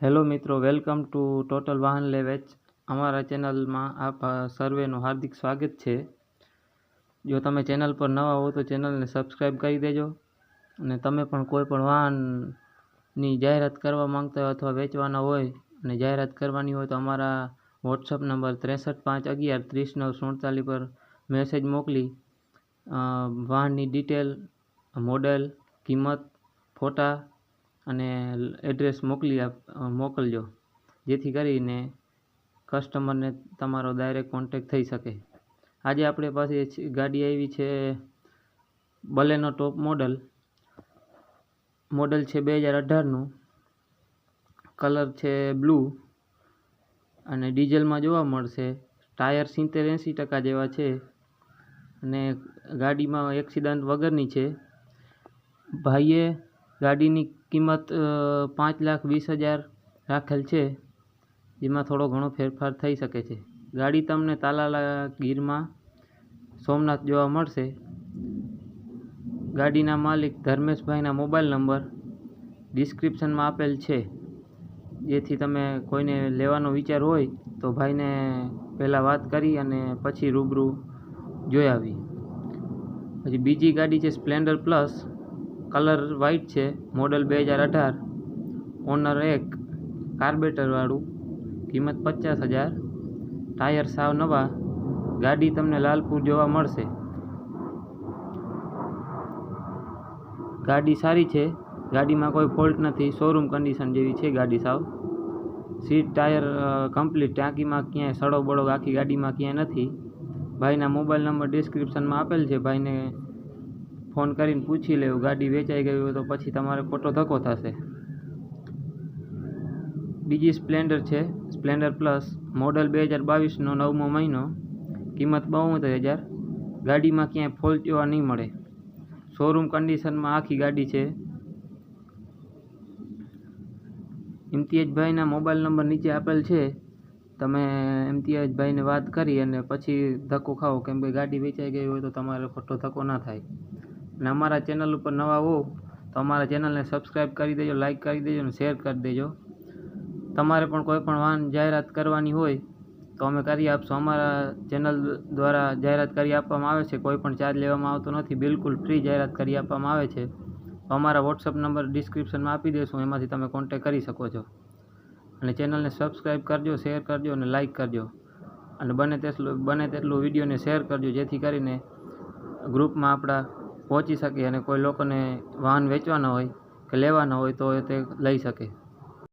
Hello મિત્રો, welcome to total વાહન લેવેચ અમારા ચેનલમાં આપ સર્વેનું હાર્દિક સ્વાગત છે. જો તમે ચેનલ પર નવા હો તો ચેનલને સબસ્ક્રાઈબ કરી દેજો અને તમે પણ કોઈ પણ વાહનની જાહેરાત કરવા માંગતા હોય અથવા વેચવાના હોય અને જાહેરાત કરવાની હોય તો અમારા વોટ્સઅપ નંબર ત્રેસઠ પાંચ અગિયાર ત્રીસ નવ સુડતાલીસ પર મેસેજ મોકલી વાહનની ડિટેલ, મોડેલ, કિંમત, ફોટા અને એડ્રેસ મોકલી આપ મોકલજો. જેથી કરીને કસ્ટમરને તમારો ડાયરેક્ટ કોન્ટેક થઈ શકે. આજે આપણે પાસે ગાડી આવી છે બલેનો ટોપ મોડલ મોડલ છે બે હજાર અઢારનું કલર છે બ્લુ અને ડીઝલમાં જોવા મળશે ટાયર સિત્તેર એંસી ટકા જેવા છે. અને ગાડીમાં એક્સિડન્ટ વગરની છે. ભાઈએ ગાડીની કિંમત પાંચ લાખ વીસ હજાર રાખેલ છે, જેમાં થોડો ઘણો ફેરફાર થઈ શકે છે. ગાડી તમને તાલાલા ગીરમાં સોમનાથ જોવા મળશે. ગાડીના માલિક ધર્મેશભાઈના મોબાઈલ નંબર ડિસ્ક્રિપ્શનમાં આપેલ છે. જેથી તમે કોઈને લેવાનો વિચાર હોય તો ભાઈને પહેલાં વાત કરી અને પછી રૂબરૂ જોઈ આવી. પછી બીજી ગાડી છે સ્પ્લેન્ડર પ્લસ. કલર વ્હાઇટ છે, મોડલ બે હજાર અઢાર. ઓનર એક, કાર્બેટરવાળું, કિંમત પચાસ હજાર. ટાયર સાવ નવા, ગાડી તમને લાલપુર જોવા મળશે. ગાડી સારી છે, ગાડીમાં કોઈ ફોલ્ટ નથી શોરૂમ કન્ડિશન જેવી છે ગાડી સાવ. સીટ, ટાયર કમ્પ્લીટ ટાંકીમાં ક્યાંય સડો બળો આખી ગાડીમાં ક્યાંય નથી. ભાઈના મોબાઈલ નંબર ડિસ્ક્રિપ્શનમાં આપેલ છે, ભાઈને ફોન કરીને પૂછી લેવું ગાડી વેચાઈ ગઈ હોય તો પછી તમારે ખોટો ધક્કો થશે. બીજી સ્પ્લેન્ડર છે, સ્પ્લેન્ડર પ્લસ મોડલ બે હજાર બાવીસનો નવમો મહિનો. કિંમત બાવોતેર હજાર. ગાડીમાં ક્યાંય ફોલ્ટ જોવા નહીં મળે. શોરૂમ કન્ડિશનમાં આખી ગાડી છે. ઇમ્તિયાજભાઈના મોબાઈલ નંબર નીચે આપેલ છે. તમે ઇમ્તિયાજભાઈને વાત કરી અને પછી ધક્કો ખાઓ, કેમ કે ગાડી વેચાઈ ગઈ હોય તો તમારે ખોટો ધક્કો ના થાય. અને અમારા ચેનલ ઉપર નવા હો તો અમારા ચેનલને સબસ્ક્રાઈબ કરી દેજો લાઇક કરી દેજો અને શેર કરી દેજો. તમારે પણ કોઈ પણ વાહન જાહેરાત કરવાની હોય તો અમે કરી આપશું. અમારા ચેનલ દ્વારા જાહેરાત કરી આપવામાં આવે છે. કોઈ પણ ચાર્જ લેવામાં આવતો નથી. બિલકુલ ફ્રી જાહેરાત કરી આપવામાં આવે છે. તો અમારા વોટ્સઅપ નંબર ડિસ્ક્રિપ્શનમાં આપી દઈશું એમાંથી તમે કોન્ટેક કરી શકો છો. અને ચેનલને સબસ્ક્રાઈબ કરજો શેર કરજો અને લાઇક કરજો. અને બને તેટલું બને તેટલું વિડીયોને શેર કરજો. જેથી કરીને ગ્રુપમાં આપણા પહોંચી શકે અને કોઈ લોકોને વાહન વેચવાના હોય કે લેવાના હોય તો તે લઈ શકે.